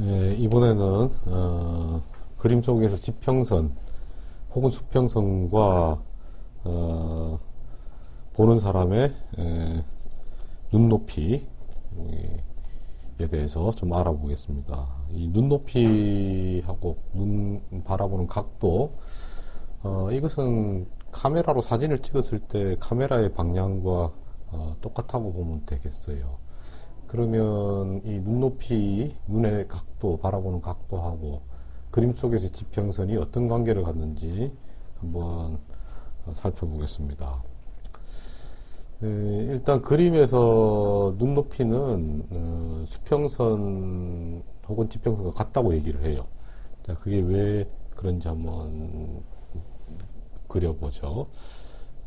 예, 이번에는 어, 그림 속에서 지평선 혹은 수평선과 어, 보는 사람의 에, 눈높이에 대해서 좀 알아보겠습니다. 이 눈높이하고 눈 바라보는 각도 어, 이것은 카메라로 사진을 찍었을 때 카메라의 방향과 어, 똑같다고 보면 되겠어요. 그러면 이 눈높이, 눈의 각도, 바라보는 각도하고 그림 속에서 지평선이 어떤 관계를 갖는지 한번 살펴보겠습니다. 에, 일단 그림에서 눈높이는 어, 수평선 혹은 지평선과 같다고 얘기를 해요. 자, 그게 왜 그런지 한번 그려보죠.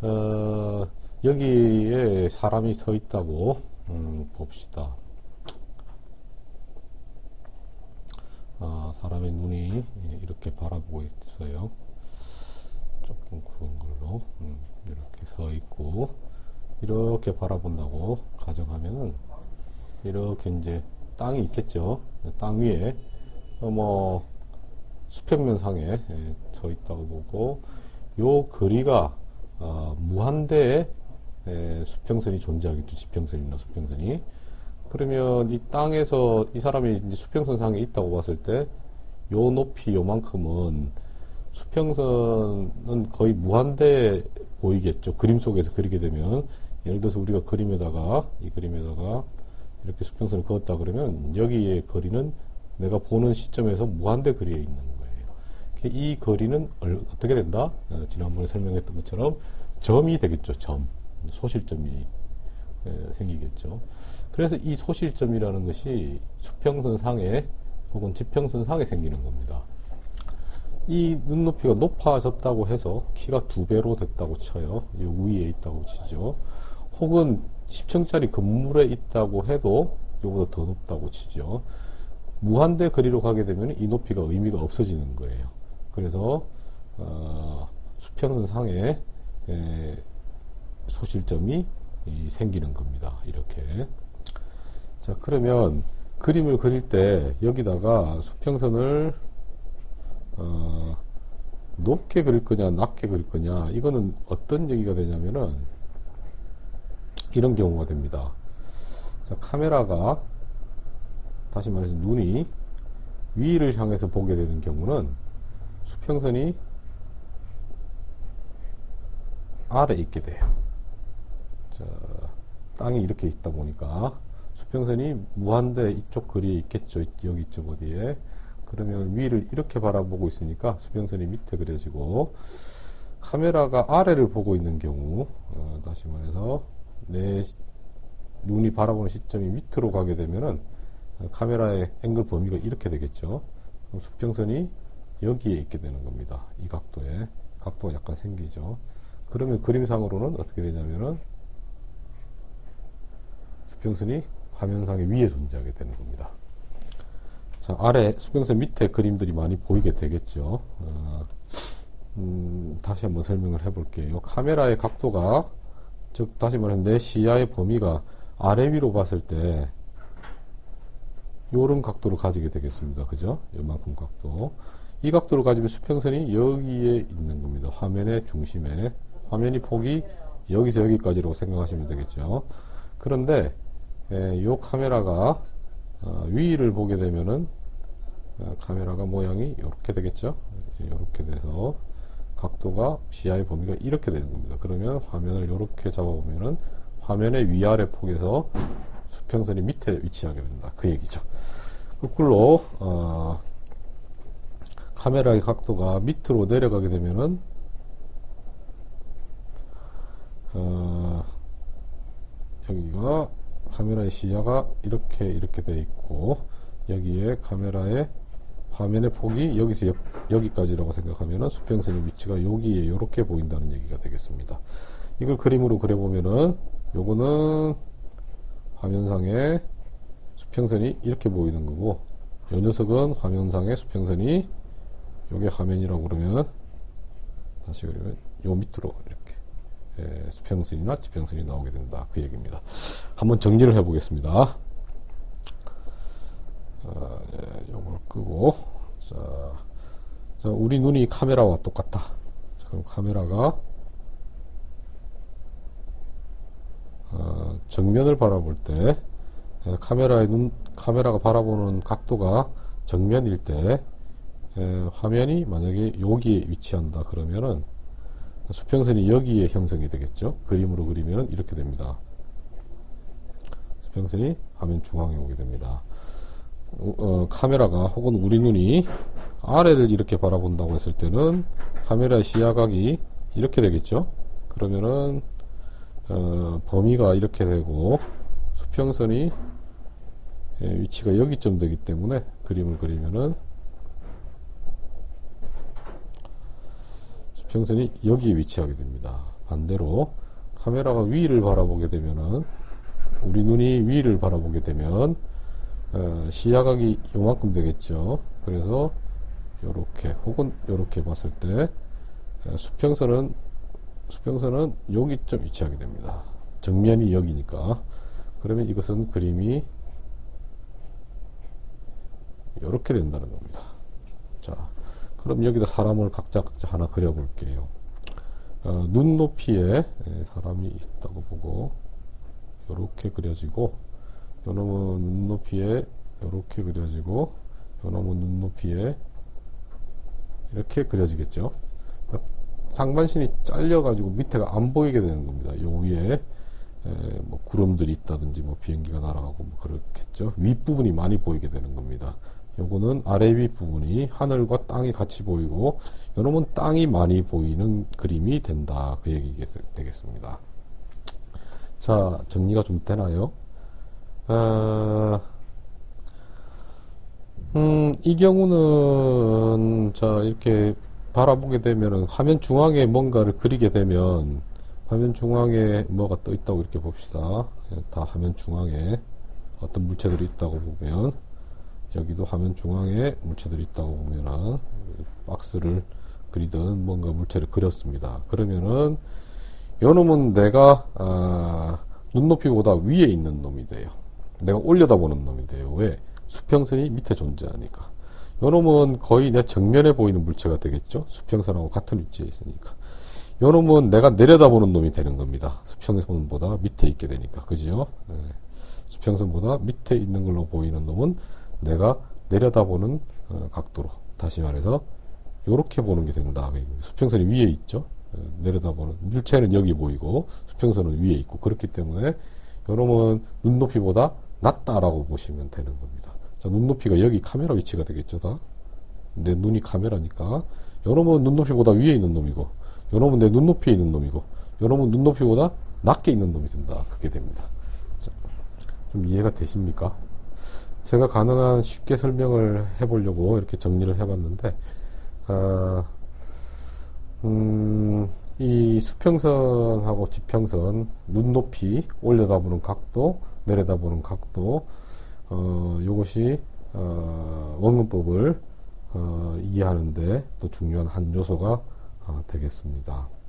어, 여기에 사람이 서 있다고 음, 봅시다. 아, 사람의 눈이 이렇게 바라보고 있어요. 조금 그런 걸로 음, 이렇게 서 있고 이렇게 바라본다고 가정하면은 이렇게 이제 땅이 있겠죠. 땅 위에 어, 뭐 수평면상에 예, 서 있다고 보고 요 거리가 어, 무한대의 예, 수평선이 존재하겠죠. 지평선이나 수평선이. 그러면 이 땅에서 이 사람이 이제 수평선 상에 있다고 봤을 때 요 높이 요만큼은 수평선은 거의 무한대 보이겠죠. 그림 속에서 그리게 되면 예를 들어서 우리가 그림에다가 이 그림에다가 이렇게 수평선을 그었다 그러면 여기의 거리는 내가 보는 시점에서 무한대 거리에 있는 거예요. 이 거리는 어떻게 된다? 어, 지난번에 설명했던 것처럼 점이 되겠죠. 점. 소실점이 생기겠죠. 그래서 이 소실점이라는 것이 수평선 상에 혹은 지평선 상에 생기는 겁니다. 이 눈높이가 높아졌다고 해서 키가 두 배로 됐다고 쳐요. 이 위에 있다고 치죠. 혹은 10층짜리 건물에 있다고 해도 이보다 더 높다고 치죠. 무한대 거리로 가게 되면 이 높이가 의미가 없어지는 거예요. 그래서 어, 수평선 상에 에, 소실점이 생기는 겁니다. 이렇게. 자, 그러면 그림을 그릴 때 여기다가 수평선을 어, 높게 그릴 거냐, 낮게 그릴 거냐, 이거는 어떤 얘기가 되냐면은 이런 경우가 됩니다. 자, 카메라가 다시 말해서 눈이 위를 향해서 보게 되는 경우는 수평선이 아래 에 있게 돼요. 자, 땅이 이렇게 있다 보니까 수평선이 무한대 이쪽 거리에 있겠죠. 여기 있죠, 어디에. 그러면 위를 이렇게 바라보고 있으니까 수평선이 밑에 그려지고 카메라가 아래를 보고 있는 경우 어, 다시 말해서 내 눈이 바라보는 시점이 밑으로 가게 되면은 카메라의 앵글 범위가 이렇게 되겠죠. 수평선이 여기에 있게 되는 겁니다. 이 각도에 각도가 약간 생기죠. 그러면 그림상으로는 어떻게 되냐면은 수평선이 화면상의 위에 존재하게 되는 겁니다. 자, 아래 수평선 밑에 그림들이 많이 보이게 되겠죠. 어, 음, 다시 한번 설명을 해볼게요. 카메라의 각도가, 즉, 다시 말해 내 시야의 범위가 아래 위로 봤을 때, 요런 각도를 가지게 되겠습니다. 그죠? 요만큼 각도. 이 각도를 가지면 수평선이 여기에 있는 겁니다. 화면의 중심에. 화면이 폭이 여기서 여기까지라고 생각하시면 되겠죠. 그런데 예, 이 카메라가 어, 위를 보게 되면은 어, 카메라가 모양이 이렇게 되겠죠. 이렇게 예, 돼서 각도가 시야의 범위가 이렇게 되는 겁니다. 그러면 화면을 이렇게 잡아보면은 화면의 위아래 폭에서 수평선이 밑에 위치하게 된다. 그 얘기죠. 거꾸로 어, 카메라의 각도가 밑으로 내려가게 되면은 어, 여기가 카메라의 시야가 이렇게 이렇게 돼 있고 여기에 카메라의 화면의 폭이 여기서 여, 여기까지라고 생각하면 수평선의 위치가 여기에 이렇게 보인다는 얘기가 되겠습니다. 이걸 그림으로 그려보면은 요거는 화면상에 수평선이 이렇게 보이는 거고 요 녀석은 화면상의 수평선이 요게 화면이라고 그러면 다시 그리면 요 밑으로 이렇게 예, 수평선이나 지평선이 나오게 된다. 그 얘기입니다. 한번 정리를 해보겠습니다. 어, 예, 요거 보고 자, 자, 우리 눈이 카메라와 똑같다. 자, 그럼 카메라가 어, 정면을 바라볼 때 에, 카메라의 눈 카메라가 바라보는 각도가 정면일 때 에, 화면이 만약에 여기에 위치한다 그러면은 수평선이 여기에 형성이 되겠죠. 그림으로 그리면 이렇게 됩니다. 수평선이 화면 중앙에 오게 됩니다. 어, 어, 카메라가 혹은 우리 눈이 아래를 이렇게 바라본다고 했을 때는 카메라의 시야각이 이렇게 되겠죠. 그러면은 어, 범위가 이렇게 되고 수평선이 예, 위치가 여기쯤 되기 때문에 그림을 그리면은 평선이 여기에 위치하게 됩니다. 반대로 카메라가 위를 바라보게 되면은 우리 눈이 위를 바라보게 되면 어, 시야각이 요만큼 되겠죠. 그래서 요렇게 혹은 요렇게 봤을 때 어, 수평선은 수평선은 여기쯤 위치하게 됩니다. 정면이 여기니까 그러면 이것은 그림이 이렇게 된다는 겁니다. 자, 그럼 여기다 사람을 각자 각자 하나 그려볼게요. 어, 눈높이에 사람이 있다고 보고 이렇게 그려지고 요놈은 눈높이에 이렇게 그려지고 요놈은 눈높이에 이렇게 그려지겠죠. 상반신이 잘려가지고 밑에가 안 보이게 되는 겁니다. 요 위에 에, 뭐 구름들이 있다든지 뭐 비행기가 날아가고 뭐 그렇겠죠. 윗부분이 많이 보이게 되는 겁니다. 요거는 아래 윗부분이 하늘과 땅이 같이 보이고 요놈은 땅이 많이 보이는 그림이 된다. 그 얘기 되겠습니다. 자, 정리가 좀 되나요? 아, 음, 이 경우는, 자, 이렇게 바라보게 되면은 화면 중앙에 뭔가를 그리게 되면 화면 중앙에 뭐가 떠 있다고 이렇게 봅시다. 예, 다 화면 중앙에 어떤 물체들이 있다고 보면 여기도 화면 중앙에 물체들이 있다고 보면은 박스를 그리든 뭔가 물체를 그렸습니다. 그러면은 요 놈은 내가 아, 눈높이보다 위에 있는 놈이 돼요. 내가 올려다보는 놈이 돼요. 왜? 수평선이 밑에 존재하니까. 요 놈은 거의 내 정면에 보이는 물체가 되겠죠. 수평선하고 같은 위치에 있으니까. 요 놈은 내가 내려다보는 놈이 되는 겁니다. 수평선보다 밑에 있게 되니까. 그죠? 네. 수평선보다 밑에 있는 걸로 보이는 놈은 내가 내려다보는 어, 각도로. 다시 말해서 요렇게 보는 게 된다. 수평선이 위에 있죠. 네. 내려다보는 물체는 여기 보이고 수평선은 위에 있고 그렇기 때문에 요놈은 눈높이보다 낮다라고 보시면 되는 겁니다. 자, 눈높이가 여기 카메라 위치가 되겠죠, 다. 내 눈이 카메라니까. 요놈은 눈높이보다 위에 있는 놈이고, 요놈은 내 눈높이에 있는 놈이고, 요놈은 눈높이보다 낮게 있는 놈이 된다. 그게 됩니다. 자, 좀 이해가 되십니까? 제가 가능한 쉽게 설명을 해보려고 이렇게 정리를 해봤는데, 아, 음, 이 수평선하고 지평선, 눈높이, 올려다보는 각도, 내려다보는 각도, 어, 요것이, 어, 원근법을, 어, 이해하는데 또 중요한 한 요소가 어, 되겠습니다.